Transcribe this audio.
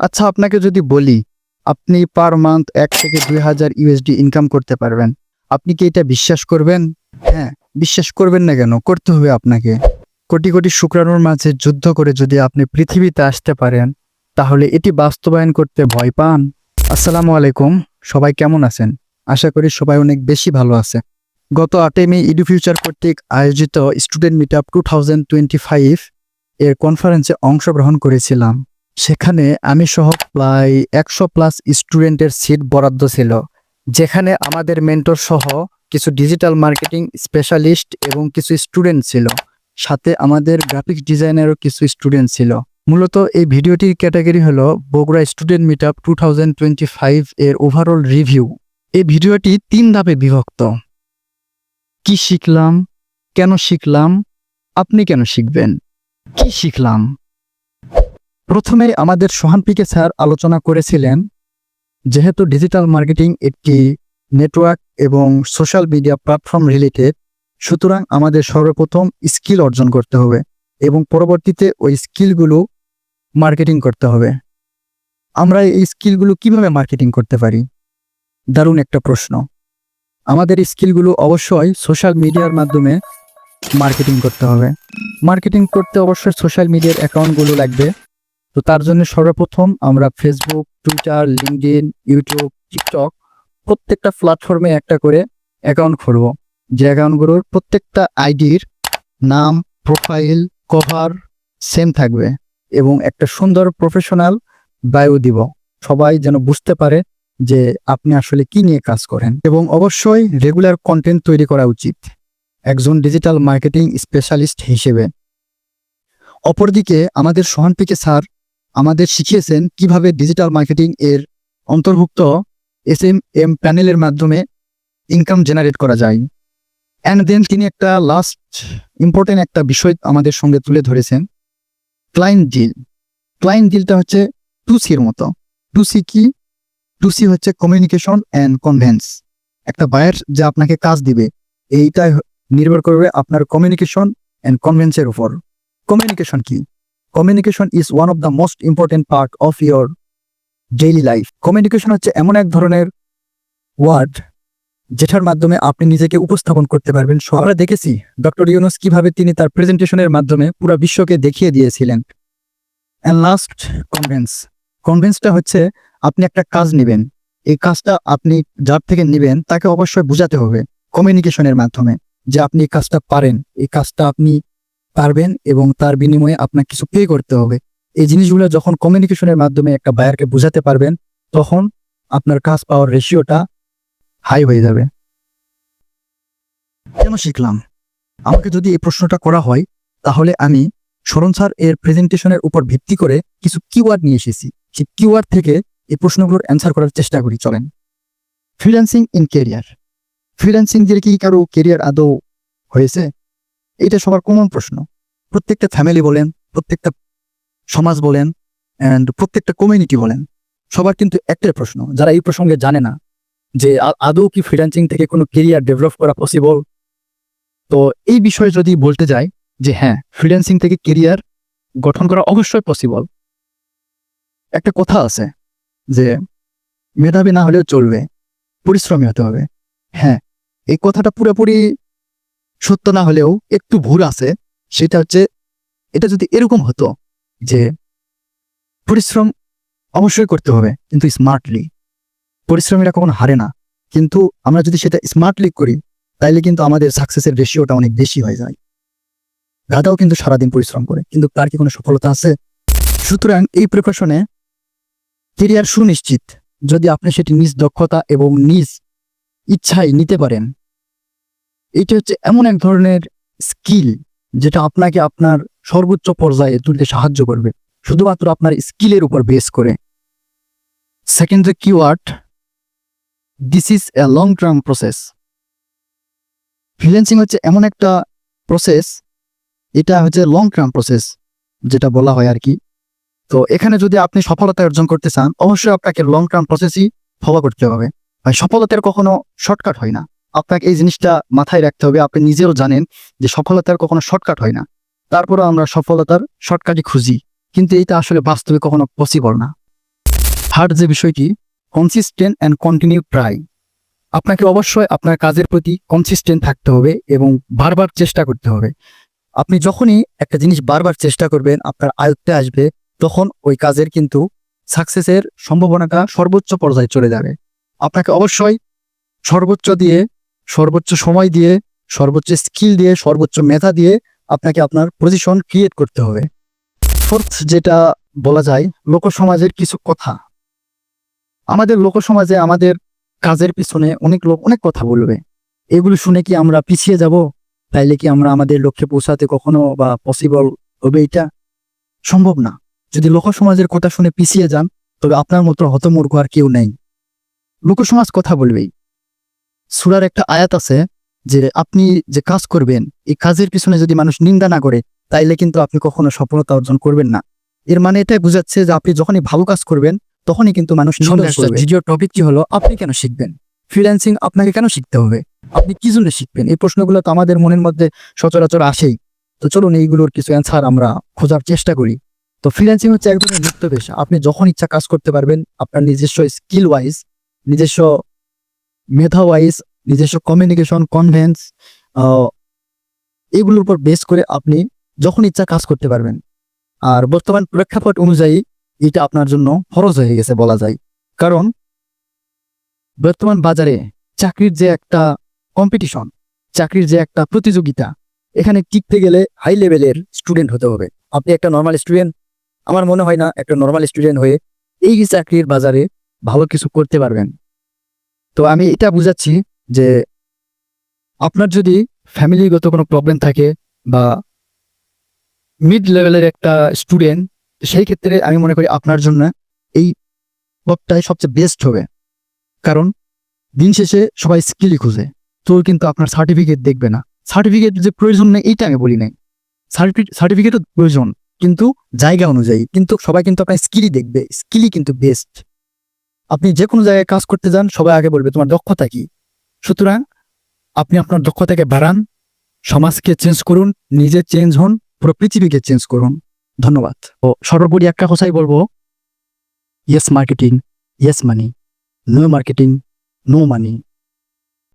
আচ্ছা আপনাকে যদি বলি, আপনি পার মান্থ এক থেকে দুই হাজার ইউএসডি ইনকাম করতে পারবেন। আপনি কি এটা বিশ্বাস করবেন? হ্যাঁ বিশ্বাস করবেন না কেন? করতে হবে আপনাকে। কোটি কোটি শুক্রাণুর মাঝে যুদ্ধ করে যদি আপনি পৃথিবীতে আসতে পারেন, তাহলে এটি বাস্তবায়ন করতে ভয় পান। আসসালামু আলাইকুম। সবাই কেমন আছেন? আশা করি সবাই অনেক বেশি ভালো আছে। গত আটই মে ইডু ফিউচার কর্তৃক আয়োজিত student meet up two thousand twenty five এর কনফারেন্সে অংশগ্রহণ করেছিলাম। সেখানে আমি সহ প্রায় একশো প্লাস স্টুডেন্টের সিট বরাদ্দ ছিল, যেখানে আমাদের মেন্টর সহ কিছু ডিজিটাল মার্কেটিং স্পেশালিস্ট এবং কিছু স্টুডেন্ট ছিল। সাথে আমাদের গ্রাফিক্স ডিজাইনেরও কিছু স্টুডেন্ট ছিল। মূলত এই ভিডিওটির ক্যাটাগরি হলো Bogura student meet up two এর ওভারঅল রিভিউ এই ভিডিওটি তিন ধাপে বিভক্ত। কি শিখলাম? কেন শিখলাম? আপনি কেন শিখবেন? কি শিখলাম? প্রথমে আমাদের সোহান পিকে স্যার আলোচনা করেছিলেন, যেহেতু ডিজিটাল মার্কেটিং একটি নেটওয়ার্ক এবং সোশ্যাল মিডিয়া প্ল্যাটফর্ম রিলেটেড সুতরাং আমাদের সর্বপ্রথম স্কিল অর্জন করতে হবে এবং পরবর্তীতে ওই স্কিলগুলো মার্কেটিং করতে হবে। আমরা এই স্কিলগুলো কীভাবে মার্কেটিং করতে পারি? দারুণ একটা প্রশ্ন। আমাদের স্কিলগুলো অবশ্যই সোশ্যাল মিডিয়ার মাধ্যমে মার্কেটিং করতে হবে। মার্কেটিং করতে অবশ্যই সোশ্যাল মিডিয়ার অ্যাকাউন্টগুলো লাগবে। তো তার জন্য সর্বপ্রথম আমরা Facebook Twitter LinkedIn YouTube TikTok প্রত্যেকটা প্ল্যাটফর্মে একটা করে অ্যাকাউন্ট খুলব। যে অ্যাকাউন্টগুলোর প্রত্যেকটা আইডির নাম প্রোফাইল কভার সেম থাকবে এবং একটা সুন্দর প্রফেশনাল বায়ু দিব। সবাই যেন বুঝতে পারে যে আপনি আসলে কি নিয়ে কাজ করেন এবং অবশ্যই রেগুলার কন্টেন্ট তৈরি করা উচিত। একজন ডিজিটাল মার্কেটিং স্পেশালিস্ট হিসেবে। অপরদিকে আমাদের সোহান পিকে স্যার আমাদের শিখিয়েছেন কীভাবে ডিজিটাল মার্কেটিং এর অন্তর্ভুক্ত এস এম এম প্যানেলের মাধ্যমে ইনকাম জেনারেট করা যায়। অ্যান্ড দেন তিনি একটা লাস্ট ইম্পর্টেন্ট একটা বিষয় আমাদের সঙ্গে তুলে ধরেছেন ক্লায়েন্ট ডিল ক্লায়েন্ট ডিলটা হচ্ছে টু সির মতো। টু সি কি? টু সি হচ্ছে কমিউনিকেশন অ্যান্ড কনভেন্স একটা বায়ার যা আপনাকে কাজ দিবে এইটা নির্ভর করবে আপনার কমিউনিকেশন অ্যান্ড কনভেন্সের উপর। কমিউনিকেশন কি? Communication is one of the most important part of your daily life communication হচ্ছে এমন এক ধরনের ওয়ার্ড যেটার মাধ্যমে আপনি নিজেকে উপস্থাপন করতে পারবেন। সো আমরা দেখেছি ডক্টর ইউনুস কীভাবে তিনি তার প্রেজেন্টেশনের মাধ্যমে পুরো বিশ্বকে দেখিয়ে দিয়েছিলেন। অ্যান্ড লাস্ট কনভেন্স কনভেন্সটা হচ্ছে আপনি একটা কাজ নেবেন। এই কাজটা আপনি যার থেকে নেবেন তাকে অবশ্যই বোঝাতে হবে। কমিউনিকেশনের মাধ্যমে যে আপনি এই কাজটা পারেন। এই কাজটা আপনি পারবেন এবং তার বিনিময়ে আপনার কিছু পে করতে হবে। এই জিনিসগুলো যখন কমিউনিকেশনের মাধ্যমে একটা বায়ারকে বোঝাতে পারবেন, তখন আপনার কাজ পাওয়ার রেশিওটা হাই হয়ে যাবে। কেন শিখলাম? আমাকে যদি এই প্রশ্নটা করা হয়, তাহলে আমি স্মরণ স্যার এর প্রেজেন্টেশনের উপর ভিত্তি করে কিছু কিওয়ার্ড নিয়ে এসেছি। সেই কিওয়ার্ড থেকে এই প্রশ্নগুলোর অ্যান্সার করার চেষ্টা করি, চলেন। ফ্রিল্যান্সিং ইন কেরিয়ার ফ্রিল্যান্সিং দিয়ে কি কারও কেরিয়ার আদৌ হয়েছে? এটা সবার কমন প্রশ্ন। প্রত্যেকটা ফ্যামিলি বলেন, প্রত্যেকটা সমাজ বলেন অ্যান্ড প্রত্যেকটা কমিউনিটি বলেন, সবার কিন্তু একটাই প্রশ্ন, যারা এই প্রসঙ্গে জানে না যে আদৌ কি ফ্রিল্যান্সিং থেকে কোনো কেরিয়ার ডেভেলপ করা পসিবল তো এই বিষয়ে যদি বলতে যাই যে হ্যাঁ ফ্রিল্যান্সিং থেকে কেরিয়ার গঠন করা অবশ্যই পসিবল একটা কথা আছে যে মেধাবী না হলেও চলবে, পরিশ্রমী হতে হবে। হ্যাঁ এই কথাটা পুরোপুরি সত্য না হলেও একটু ভুল আছে, সেটা হচ্ছে এটা যদি এরকম হতো যে পরিশ্রম অবশ্যই করতে হবে, কিন্তু স্মার্টলি পরিশ্রমীরা কখনো হারে না, কিন্তু আমরা যদি সেটা স্মার্টলি করি, তাইলে কিন্তু আমাদের সাকসেসের রেশিওটা অনেক বেশি হয়ে যায়। গাদাও কিন্তু সারাদিন পরিশ্রম করে, কিন্তু তার কি কোনো সফলতা আছে? সুতরাং এই প্রিপারেশনে কেরিয়ার সুনিশ্চিত। যদি আপনি সেটি নিজ দক্ষতা এবং নিজ ইচ্ছায় নিতে পারেন এটা হচ্ছে এমন এক ধরনের স্কিল যেটা আপনাকে আপনার সর্বোচ্চ পর্যায়ে তুলতে সাহায্য করবে। শুধুমাত্র আপনার স্কিলের উপর বেস করে। সেকেন্ড যে keyword this is a long term process freelancing হচ্ছে এমন একটা প্রসেস এটা হচ্ছে লং টার্ম প্রসেস যেটা বলা হয় আর কি তো এখানে যদি আপনি সফলতা অর্জন করতে চান, অবশ্যই আপনাকে লং টার্ম প্রসেসই ফলো করতে হবে। সফলতার কখনো শর্টকাট হয় না। আপনাকে এই জিনিসটা মাথায় রাখতে হবে। আপনি নিজেও জানেন যে সফলতার কখনো শর্টকাট হয় না। তারপরে আমরা সফলতার শর্টকাটই খুঁজি। কিন্তু এটা আসলে বাস্তবে কখনো পসিবল না। থার্ড যে বিষয়টি কনসিস্টেন্ট অ্যান্ড কন্টিনিউ ট্রাই আপনাকে অবশ্যই আপনার কাজের প্রতি কনসিস্টেন্ট থাকতে হবে এবং বারবার চেষ্টা করতে হবে। আপনি যখনই একটা জিনিস বারবার চেষ্টা করবেন, আপনার আয়ত্তে আসবে, তখন ওই কাজের কিন্তু সাকসেসের সম্ভাবনাটা সর্বোচ্চ পর্যায়ে চলে যাবে। আপনাকে অবশ্যই সর্বোচ্চ দিয়ে সর্বোচ্চ সময় দিয়ে, সর্বোচ্চ স্কিল দিয়ে, সর্বোচ্চ মেধা দিয়ে আপনাকে আপনার পজিশন ক্রিয়েট করতে হবে। ফোর্থ যেটা বলা যায়, লোকসমাজের কিছু কথা। আমাদের লোকসমাজে আমাদের কাজের পিছনে অনেক লোক অনেক কথা বলবে। এগুলো শুনে কি আমরা পিছিয়ে যাব? তাইলে কি আমরা আমাদের লক্ষ্যে পৌঁছাতে কখনো বা পসিবল হবে এটা? সম্ভব না। যদি লোকসমাজের কথা শুনে পিছিয়ে যান, তবে আপনার মতো হতমূর্খ আর কেউ নেই। লোকসমাজ কথা বলবেই। সুরার একটা আয়াত আছে যে আপনি যে কাজ করবেন এই কাজের পিছনে যদি মানুষ নিন্দা না করে তাইলে কিন্তু আপনি কখনো সফলতা অর্জন করবেন না। এর মানে এটাই বোঝাচ্ছে যে আপনি যখনই ভালো কাজ করবেন তখনই কিন্তু মানুষ ভিডিও টপিক কি হলো? আপনি কেন শিখবেন? ফ্রিল্যান্সিং আপনাকে কেন শিখতে হবে? আপনি কি জন্য শিখবেন? এই প্রশ্নগুলো তো আমাদের মনের মধ্যে সচরাচর আসেই। তো চলুন এইগুলোর কিছু অ্যান্সার আমরা খোঁজার চেষ্টা করি। তো ফ্রিল্যান্সিং হচ্ছে এক ধরনের মুক্ত পেশা আপনি যখন ইচ্ছা কাজ করতে পারবেন আপনার নিজস্ব স্কিল ওয়াইজ নিজস্ব মেধা ওয়াইজ নিজস্ব কমিউনিকেশন কনভেন্স এগুলোর উপর বেস করে আপনি যখন ইচ্ছা কাজ করতে পারবেন। আর বর্তমান প্রেক্ষাপট অনুযায়ী এটা আপনার জন্য ফরজ হয়ে গেছে বলা যায়। কারণ বর্তমান বাজারে চাকরির যে একটা কম্পিটিশন চাকরির যে একটা প্রতিযোগিতা, এখানে টিকতে গেলে হাই লেভেলের স্টুডেন্ট হতে হবে। আপনি একটা নর্মাল স্টুডেন্ট আমার মনে হয় না একটা নর্মাল স্টুডেন্ট হয়ে এই চাকরির বাজারে ভালো কিছু করতে পারবেন। তো আমি এটা বুঝাচ্ছি যে আপনার যদি ফ্যামিলিগত কোনো প্রবলেম থাকে বা মিড লেভেলের একটা স্টুডেন্ট সেই ক্ষেত্রে আমি মনে করি আপনার জন্য এই পথটাই সবচেয়ে বেস্ট হবে। কারণ দিন শেষে সবাই স্কিলই খুঁজে। তো কিন্তু আপনার সার্টিফিকেট দেখবে না। সার্টিফিকেট যে প্রয়োজন নেই, এইটা আমি বলি নাই। সার্টিফিকেটও প্রয়োজন, কিন্তু জায়গা অনুযায়ী। কিন্তু সবাই কিন্তু আপনার স্কিলই দেখবে। স্কিলই কিন্তু বেস্ট আপনি যে কোনো জায়গায় কাজ করতে যান, সবাই আগে বলবে, তোমার দক্ষতা কি? সুতরাং আপনি আপনার দক্ষতাকে বাড়ান, সমাজকে চেঞ্জ করুন, নিজে চেঞ্জ হন, পুরো পৃথিবীকে চেঞ্জ করুন। ধন্যবাদ। ও, সর্বোপরি একটা কথাই বলব। Yes marketing yes money no marketing no money